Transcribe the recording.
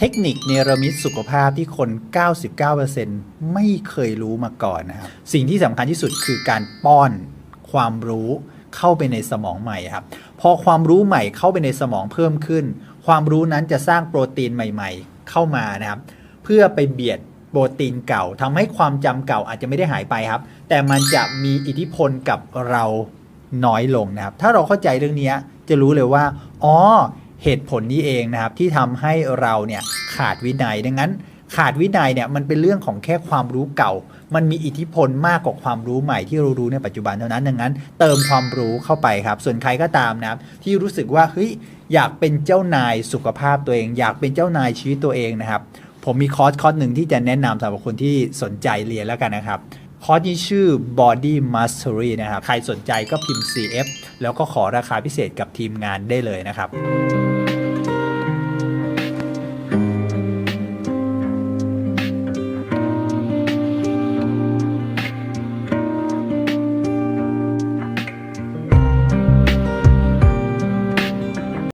เทคนิคเนรมิตสุขภาพที่คน 99%ไม่เคยรู้มาก่อนนะครับ สิ่งที่สำคัญที่สุดคือการป้อนความรู้เข้าไปในสมองใหม่ครับ พอความรู้ใหม่เข้าไปในสมองเพิ่มขึ้น ความรู้นั้นจะสร้างโปรตีนใหม่ๆ เข้ามานะครับ เพื่อไปเบียดโปรตีนเก่าทำให้ความจำเก่าอาจจะไม่ได้หายไปครับ แต่มันจะมีอิทธิพลกับเราน้อยลงนะครับ ถ้าเราเข้าใจเรื่องนี้จะรู้เลยว่า อ๋อ เหตุผลนี้เองนะครับที่ทำให้เราเนี่ยขาดวินัย ดังนั้นขาดวินัยเนี่ยมันเป็นเรื่องของแค่ความรู้เก่า มันมีอิทธิพลมากกว่าความรู้ใหม่ที่เรารู้ในปัจจุบันเท่านั้นดังนั้น เติมความรู้เข้าไปครับ ส่วนใครก็ตามนะครับที่รู้สึกว่าเฮ้ยอยากเป็นเจ้านายสุขภาพตัวเอง อยากเป็นเจ้านายชีวิตตัวเองนะครับ ผมมีคอร์สคอร์สหนึ่งที่จะแนะนำสำหรับคนที่สนใจเรียนแล้วกันนะครับ อร์สนี้ชื่อ Body Mastery นะครับ ใครสนใจก็พิมพ์ CF แล้วก็ขอราคาพิเศษกับทีมงานได้เลยนะครับ